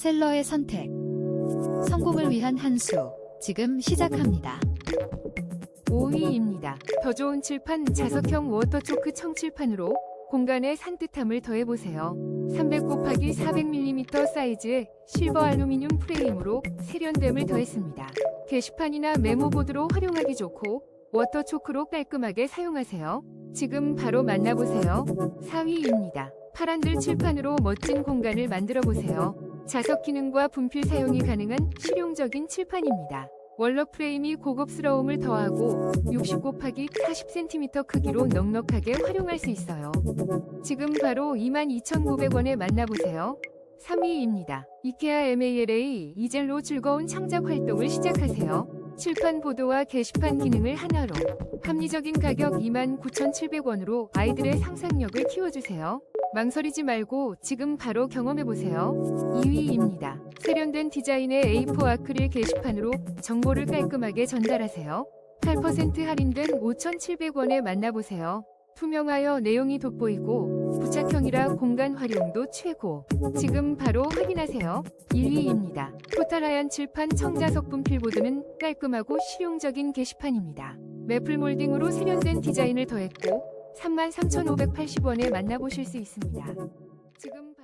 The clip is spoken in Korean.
셀러의 선택. 성공을 위한 한 수. 지금 시작합니다. 5위입니다. 더 좋은 칠판 자석형 워터초크 청칠판으로 공간의 산뜻함을 더해보세요. 300 곱하기 400mm 사이즈의 실버 알루미늄 프레임으로 세련됨을 더했습니다. 게시판이나 메모보드로 활용하기 좋고 워터초크로 깔끔하게 사용하세요. 지금 바로 만나보세요. 4위입니다. 파란들 칠판으로 멋진 공간을 만들어 보세요. 자석 기능과 분필 사용이 가능한 실용적인 칠판입니다. 월럭 프레임이 고급스러움을 더하고 60 곱하기 40cm 크기로 넉넉하게 활용할 수 있어요. 지금 바로 22,900원에 만나보세요. 3위입니다. 이케아 MALA 이젤로 즐거운 창작 활동을 시작하세요. 칠판 보도와 게시판 기능을 하나로 합리적인 가격 29,700원으로 아이들의 상상력을 키워주세요. 망설이지 말고 지금 바로 경험해보세요. 2위입니다. 세련된 디자인의 A4 아크릴 게시판으로 정보를 깔끔하게 전달하세요. 8% 할인된 5,700원에 만나보세요. 투명하여 내용이 돋보이고 부착형이라 공간 활용도 최고. 지금 바로 확인하세요. 1위입니다. 토탈하얀 칠판 청자석 분 필보드는 깔끔하고 실용적인 게시판입니다. 매플 몰딩으로 세련된 디자인을 더했고 33,580원에 만나보실 수 있습니다. 지금